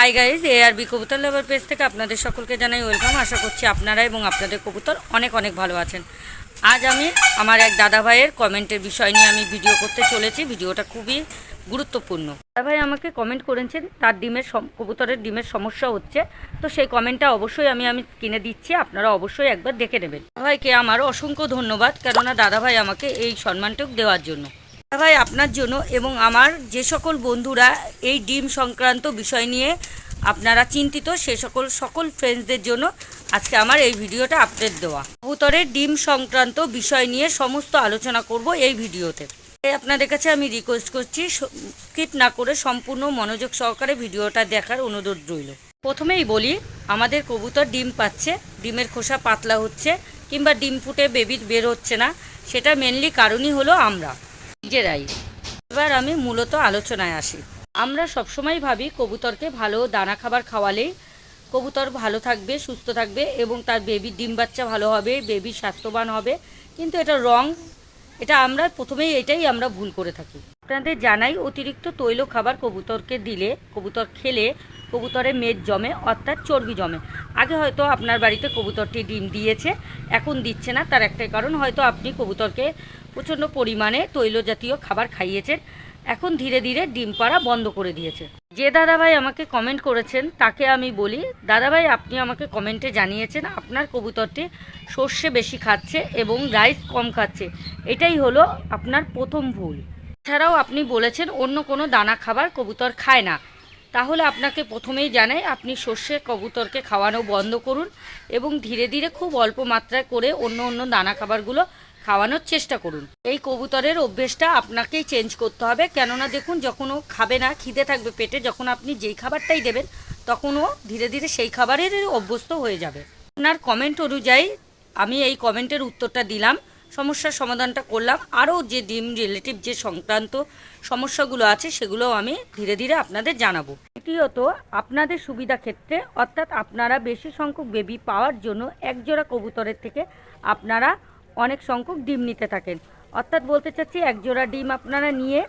Hi guys A R B কবুতর labour page থেকে আপনাদের সকলকে জানাই ওয়েলকাম আশা করছি আপনারা এবং আপনাদের কবুতর অনেক অনেক ভালো আছেন। আজ আমি আমার এক দাদা ভাইয়ের কমেন্টের বিষয় নিয়ে আমি ভিডিও করতে চলেছি। ভিডিওটা খুবই গুরুত্বপূর্ণ। দাদা ভাই আমাকে কমেন্ট করেছেন, তার ডিমের কবুতরের ডিমের সমস্যা হচ্ছে। তো সেই কমেন্টটা অবশ্যই আমি আমি কিনে দিচ্ছি, আপনারা অবশ্যই একবার দেখে নেবেন। ভাইকে আমার অসংখ্য ধন্যবাদ, কেননা দাদা ভাই আমাকে এই সম্মানটুকু দেওয়ার জন্য। ভাই, আপনার জন্য এবং আমার যে সকল বন্ধুরা এই ডিম সংক্রান্ত বিষয় নিয়ে আপনারা চিন্তিত, সে সকল সকল ফ্রেন্ডসদের জন্য আজকে আমার এই ভিডিওটা আপডেট দেওয়া। কবুতরের ডিম সংক্রান্ত বিষয় নিয়ে সমস্ত আলোচনা করব এই ভিডিওতে। আপনাদের কাছে আমি রিকোয়েস্ট করছি স্কিপ না করে সম্পূর্ণ মনোযোগ সহকারে ভিডিওটা দেখার অনুরোধ রইল। প্রথমেই বলি, আমাদের কবুতর ডিম পাচ্ছে, ডিমের খোসা পাতলা হচ্ছে, কিংবা ডিম ফুটে বেবি বের হচ্ছে না, সেটা মেনলি কারণই হলো আমরা। নিজেরাই। এবার আমি মূলত আলোচনায় আসি। আমরা সবসময় ভাবি কবুতরকে ভালো দানা খাবার খাওয়ালেই কবুতর ভালো থাকবে, সুস্থ থাকবে এবং তার বেবির ডিম বাচ্চা ভালো হবে বেবি স্বাস্থ্যবান হবে। কিন্তু এটা রং এটা আমরা প্রথমেই, এটাই আমরা ভুল করে থাকি। আপনাদের জানাই অতিরিক্ত তৈল খাবার কবুতরকে দিলে, কবুতর খেলে কবুতরে মেদ জমে, অর্থাৎ চর্বি জমে। আগে হয়তো আপনার বাড়িতে কবুতরটি ডিম দিয়েছে, এখন দিচ্ছে না। তার একটাই কারণ, হয়তো আপনি কবুতরকে প্রচণ্ড পরিমাণে তৈল জাতীয় খাবার খাইয়েছেন। এখন ধীরে ধীরে ডিম পাড়া বন্ধ করে দিয়েছে। যে দাদাভাই আমাকে কমেন্ট করেছেন, তাকে আমি বলি, দাদাভাই, আপনি আমাকে কমেন্টে জানিয়েছেন, আপনার কবুতরটি সর্ষে বেশি খাচ্ছে এবং রাইস কম খাচ্ছে। এটাই হলো আপনার প্রথম ভুল। এছাড়াও আপনি বলেছেন অন্য কোনো দানা খাবার কবুতর খায় না। তাহলে আপনাকে প্রথমেই জানাই, আপনি সর্ষে কবুতরকে খাওয়ানো বন্ধ করুন এবং ধীরে ধীরে খুব অল্প মাত্রায় করে অন্য অন্য দানা খাবারগুলো খাওয়ানোর চেষ্টা করুন। এই কবুতরের অভ্যেসটা আপনাকেই চেঞ্জ করতে হবে। কেননা দেখুন, যখন ও খাবে না, খিদে থাকবে পেটে, যখন আপনি যেই খাবারটাই দেবেন, তখন ও ধীরে ধীরে সেই খাবারের অভ্যস্ত হয়ে যাবে। আপনার কমেন্ট অনুযায়ী আমি এই কমেন্টের উত্তরটা দিলাম। সমস্যার সমাধানটা করলাম। আরও যে ডিম রিলেটিভ যে সংক্রান্ত সমস্যাগুলো আছে সেগুলো আমি ধীরে ধীরে আপনাদের জানাব। দ্বিতীয়ত, আপনাদের সুবিধা ক্ষেত্রে, অর্থাৎ আপনারা বেশি সংখ্যক বেবি পাওয়ার জন্য একজোড়া কবুতরের থেকে আপনারা অনেক সংখ্যক ডিম নিতে থাকেন। অর্থাৎ বলতে চাচ্ছি, একজোড়া ডিম আপনারা নিয়ে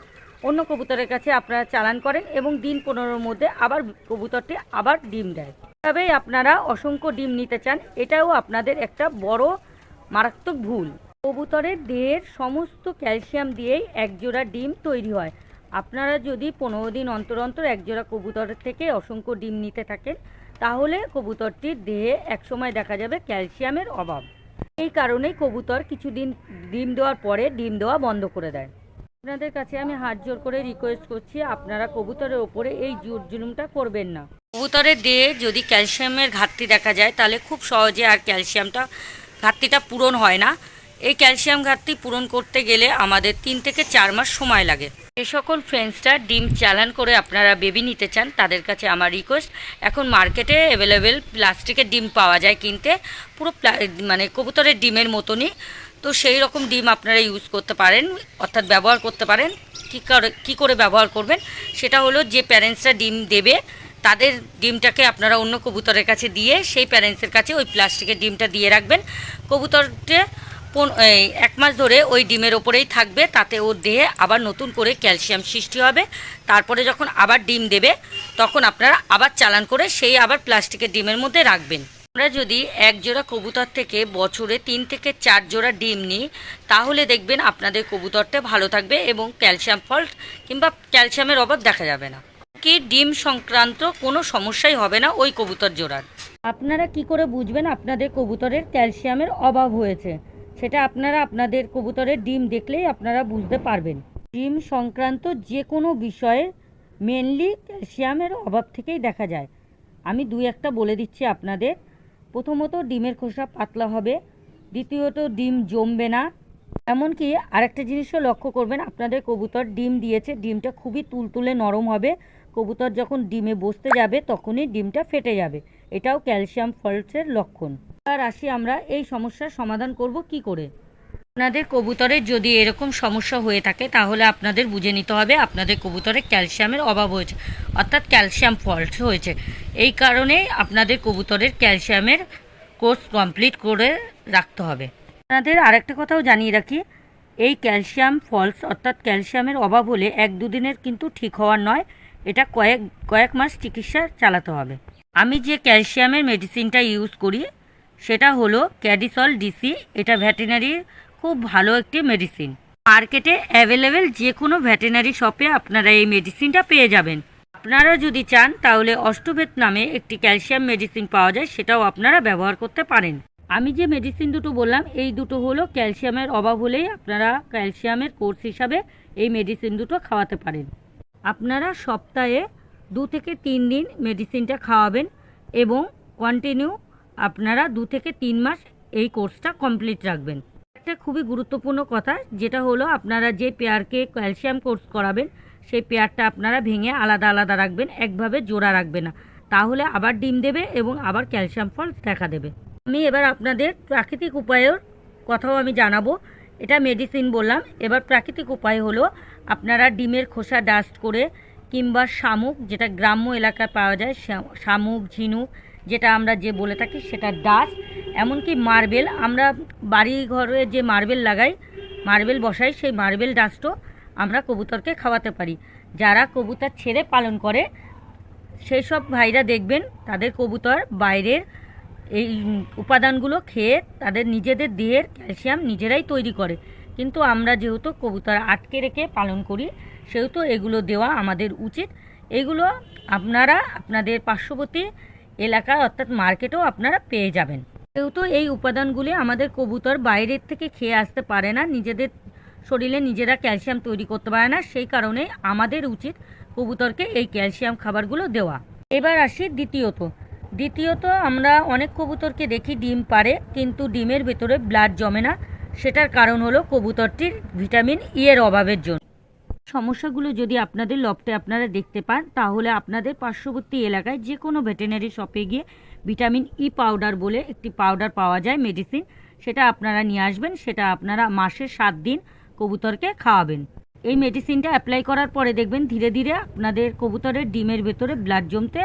অন্য কবুতরের কাছে আপনারা চালান করেন এবং দিন পনেরোর মধ্যে আবার কবুতরটি আবার ডিম দেয়। তবেই আপনারা অসংখ্য ডিম নিতে চান, এটাও আপনাদের একটা বড় মারাত্মক ভুল। কবুতরের দেহের সমস্ত ক্যালসিয়াম দিয়েই একজোড়া ডিম তৈরি হয়। আপনারা যদি পনেরো দিন অন্তর অন্তর একজোড়া কবুতরের থেকে অসংখ্য ডিম নিতে থাকেন, তাহলে কবুতরটির দেহে একসময় দেখা যাবে ক্যালসিয়ামের অভাব। এই কারণেই কবুতর কিছুদিন ডিম দেওয়ার পরে ডিম দেওয়া বন্ধ করে দেয়। আপনাদের কাছে আমি হাত জোর করে রিকোয়েস্ট করছি, আপনারা কবুতরের ওপরে এই জুট জুলুমটা করবেন না। কবুতরের দেহে যদি ক্যালসিয়ামের ঘাটতি দেখা যায়, তাহলে খুব সহজে আর ক্যালসিয়ামটা ঘাটতিটা পূরণ হয় না। এই ক্যালসিয়াম ঘাটতি পূরণ করতে গেলে আমাদের তিন থেকে চার মাস সময় লাগে। যে সকল ফ্রেন্ডসরা ডিম চালান করে আপনারা বেবি নিতে চান, তাদের কাছে আমার রিকোয়েস্ট এখন মার্কেটে অ্যাভেলেবেল প্লাস্টিকের ডিম পাওয়া যায় কিনতে, পুরো মানে কবুতরের ডিমের মতনই। তো সেই রকম ডিম আপনারা ইউজ করতে পারেন, অর্থাৎ ব্যবহার করতে পারেন। কী করে কী করে ব্যবহার করবেন, সেটা হলো যে প্যারেন্টসরা ডিম দেবে, তাদের ডিমটাকে আপনারা অন্য কবুতরের কাছে দিয়ে সেই প্যারেন্টসের কাছে ওই প্লাস্টিকের ডিমটা দিয়ে রাখবেন। কবুতরটা এক মাস ধরে ওই ডিমের ওপরেই থাকবে, তাতে ওর দেহে আবার নতুন করে ক্যালসিয়াম সৃষ্টি হবে। তারপরে যখন আবার ডিম দেবে, তখন আপনারা আবার চালান করে সেই আবার প্লাস্টিকের ডিমের মধ্যে রাখবেন। আমরা যদি এক জোড়া কবুতর থেকে বছরে তিন থেকে চার জোড়া ডিম নিই, তাহলে দেখবেন আপনাদের কবুতরটা ভালো থাকবে এবং ক্যালসিয়াম ফল্ট কিংবা ক্যালসিয়ামের অভাব দেখা যাবে না। কি ডিম সংক্রান্ত কোনো সমস্যাই হবে না ওই কবুতর জোড়ার। আপনারা কি করে বুঝবেন আপনাদের কবুতরের ক্যালসিয়ামের অভাব হয়েছে? সেটা আপনারা আপনাদের কবুতরের ডিম দেখলেই আপনারা বুঝতে পারবেন। ডিম সংক্রান্ত যে কোনো বিষয়ে মেনলি ক্যালসিয়ামের অভাব থেকেই দেখা যায়। আমি দুই একটা বলে দিচ্ছি আপনাদের। প্রথমত, ডিমের খোসা পাতলা হবে। দ্বিতীয়ত, ডিম জমবে না। এমনকি আরেকটা জিনিসও লক্ষ্য করবেন, আপনাদের কবুতর ডিম দিয়েছে, ডিমটা খুবই তুলতুলে নরম হবে। কবুতর যখন ডিমে বসতে যাবে, তখনই ডিমটা ফেটে যাবে। এটাও ক্যালসিয়াম ফল্টের লক্ষণ। আর আসি আমরা, এই সমস্যার সমাধান করব কি করে? আপনাদের কবুতরের যদি এরকম সমস্যা হয়ে থাকে, তাহলে আপনাদের বুঝে নিতে হবে আপনাদের কবুতরের ক্যালসিয়ামের অভাব হয়েছে, অর্থাৎ ক্যালসিয়াম ফল্ট হয়েছে। এই কারণে আপনাদের কবুতরের ক্যালসিয়ামের কোর্স কমপ্লিট করে রাখতে হবে। আপনাদের আরেকটা কথাও জানিয়ে রাখি, এই ক্যালসিয়াম ফলস অর্থাৎ ক্যালসিয়ামের অভাব হলে এক দুদিনের কিন্তু ঠিক হওয়ার নয়, এটা কয়েক কয়েক মাস চিকিৎসা চালাতে হবে। আমি যে ক্যালসিয়ামের মেডিসিনটা ইউজ করি সেটা হলো ক্যাডিসল ডিসি। এটা ভেটেনারির খুব ভালো একটি মেডিসিন মার্কেটে অ্যাভেলেবেল যে কোনো ভেটেনারি শপে আপনারা এই মেডিসিনটা পেয়ে যাবেন। আপনারা যদি চান, তাহলে অষ্টভেদ নামে একটি ক্যালসিয়াম মেডিসিন পাওয়া যায়, সেটাও আপনারা ব্যবহার করতে পারেন। আমি যে মেডিসিন দুটো বললাম, এই দুটো হলো ক্যালসিয়ামের অভাব হলেই আপনারা ক্যালসিয়ামের কোর্স হিসাবে এই মেডিসিন দুটো খাওয়াতে পারেন। আপনারা সপ্তাহে দু থেকে তিন দিন মেডিসিনটা খাওয়াবেন এবং কন্টিনিউ আপনারা দু থেকে তিন মাস এই কোর্সটা কমপ্লিট রাখবেন। একটা খুবই গুরুত্বপূর্ণ কথা, যেটা হলো আপনারা যে পেয়ারকে ক্যালসিয়াম কোর্স করাবেন, সেই পেয়ারটা আপনারা ভেঙে আলাদা আলাদা রাখবেন, একভাবে জোড়া রাখবে না। তাহলে আবার ডিম দেবে এবং আবার ক্যালসিয়াম ফল দেখা দেবে। আমি এবার আপনাদের প্রাকৃতিক উপায়ের কথাও আমি জানাব। এটা মেডিসিন বললাম। এবার প্রাকৃতিক উপায় হলো আপনারা ডিমের খোসা ডাস্ট করে কিংবা শামুক, যেটা গ্রাম্য এলাকায় পাওয়া যায়, শামুক, ঝিনুক যেটা আমরা যে বলে থাকি সেটা ডাস। এমনকি মার্বেল, আমরা বাড়ি ঘরে যে মার্বেল লাগাই, মার্বেল বসাই, সেই মার্বেল ডাস্টও আমরা কবুতরকে খাওয়াতে পারি। যারা কবুতর ছেড়ে পালন করে, সেই সব ভাইরা দেখবেন, তাদের কবুতর বাইরের এই উপাদানগুলো খেয়ে তাদের নিজেদের দেহের ক্যালসিয়াম নিজেরাই তৈরি করে। কিন্তু আমরা যেহেতু কবুতর আটকে রেখে পালন করি, সেহেতু এগুলো দেওয়া আমাদের উচিত। এগুলো আপনারা, আপনাদের পার্শ্ববর্তী এলাকায় অর্থাৎ মার্কেটেও আপনারা পেয়ে যাবেন। যেহেতু এই উপাদানগুলি আমাদের কবুতর বাইরের থেকে খেয়ে আসতে পারে না, নিজেদের শরীরে নিজেরা ক্যালসিয়াম তৈরি করতে পারে না, সেই কারণে আমাদের উচিত কবুতরকে এই ক্যালসিয়াম খাবারগুলো দেওয়া। এবার আসি দ্বিতীয়ত। দ্বিতীয়ত আমরা অনেক কবুতরকে দেখি ডিম পারে কিন্তু ডিমের ভেতরে ব্লাড জমে না। সেটার কারণ হলো কবুতরটির ভিটামিন ই এর অভাবের জন্য। সমস্যাগুলো যদি আপনাদের লফটে আপনারা দেখতে পান, তাহলে আপনাদের পার্শ্ববর্তী এলাকায় যে কোনো ভেটেনারি শপে গিয়ে ভিটামিন ই পাউডার বলে একটি পাউডার পাওয়া যায়, মেডিসিন। সেটা আপনারা নিয়ে আসবেন, সেটা আপনারা মাসে সাত দিন কবুতরকে খাওয়াবেন। এই মেডিসিনটা অ্যাপ্লাই করার পরে দেখবেন ধীরে ধীরে আপনাদের কবুতরের ডিমের ভেতরে ব্লাড জমতে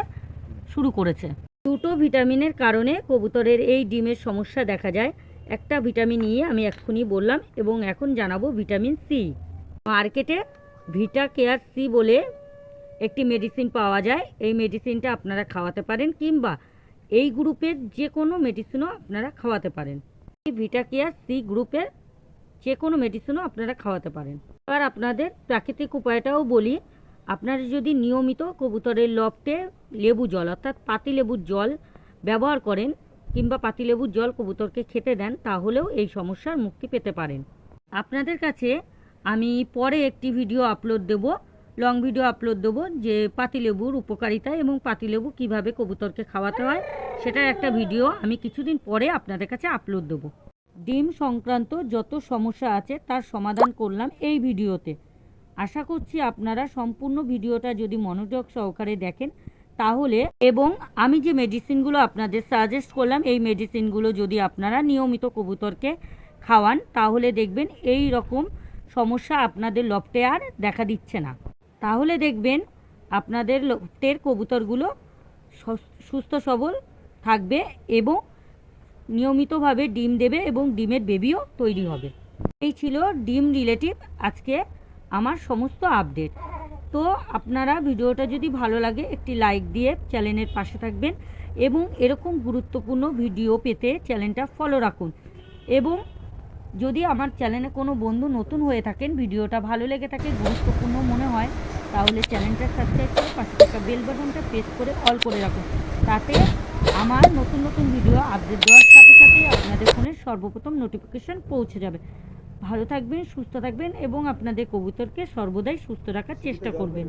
শুরু করেছে। দুটো ভিটামিনের কারণে কবুতরের এই ডিমের সমস্যা দেখা যায়। একটা ভিটামিন ই আমি এক্ষুনি বললাম এবং এখন জানাব ভিটামিন সি। মার্কেটে ভিটা কেয়ার সি বলে একটি মেডিসিন পাওয়া যায়। এই মেডিসিনটা আপনারা খাওয়াতে পারেন কিংবা এই গ্রুপের যে কোনো মেডিসিনও আপনারা খাওয়াতে পারেন। এই ভিটা কেয়ার সি গ্রুপের যে কোনো মেডিসিনও আপনারা খাওয়াতে পারেন। এবার আপনাদের প্রাকৃতিক উপায়টাও বলি। আপনারা যদি নিয়মিত কবুতরের লফটে লেবু জল, অর্থাৎ পাতিলেবুর জল ব্যবহার করেন কিংবা পাতিলেবুর জল কবুতরকে খেতে দেন, তাহলেও এই সমস্যার মুক্তি পেতে পারেন। আপনাদের কাছে আমি পরে একটি ভিডিও আপলোড দেব লং ভিডিও আপলোড দেবো যে পাতিলেবুর উপকারিতা এবং পাতিলেবু কীভাবে কবুতরকে খাওয়াতে হয়, সেটার একটা ভিডিও আমি কিছুদিন পরে আপনাদের কাছে আপলোড দেবো। ডিম সংক্রান্ত যত সমস্যা আছে তার সমাধান করলাম এই ভিডিওতে আশা করছি আপনারা সম্পূর্ণ ভিডিওটা যদি মনোযোগ সহকারে দেখেন, তাহলে এবং আমি যে মেডিসিনগুলো আপনাদের সাজেস্ট করলাম, এই মেডিসিনগুলো যদি আপনারা নিয়মিত কবুতরকে খাওয়ান, তাহলে দেখবেন এই রকম সমস্যা আপনাদের লফটে আর দেখা দিচ্ছে না। তাহলে দেখবেন আপনাদের লফটের কবুতরগুলো সুস্থ সবল থাকবে এবং নিয়মিতভাবে ডিম দেবে এবং ডিমের বেবিও তৈরি হবে। এই ছিল ডিম রিলেটিভ আজকে আমার সমস্ত আপডেট। তো আপনারা ভিডিওটা যদি ভালো লাগে একটি লাইক দিয়ে চ্যানেলের পাশে থাকবেন এবং এরকম গুরুত্বপূর্ণ ভিডিও পেতে চ্যানেলটা ফলো রাখুন। এবং যদি আমার চ্যানেলে কোনো বন্ধু নতুন হয়ে থাকেন, ভিডিওটা ভালো লেগে থাকে, গুরুত্বপূর্ণ মনে হয়, তাহলে চ্যানেলটা সাবস্ক্রাইব করে পাশে থাকা বেল বাটনটা প্রেস করে অল করে রাখুন। তাতে আমার নতুন নতুন ভিডিও আপডেট দেওয়ার সাথে সাথে আপনাদের ফোনে সর্বপ্রথম নোটিফিকেশান পৌঁছে যাবে। ভালো থাকবেন, সুস্থ থাকবেন এবং আপনাদের কবুতরকে সর্বদাই সুস্থ রাখার চেষ্টা করবেন।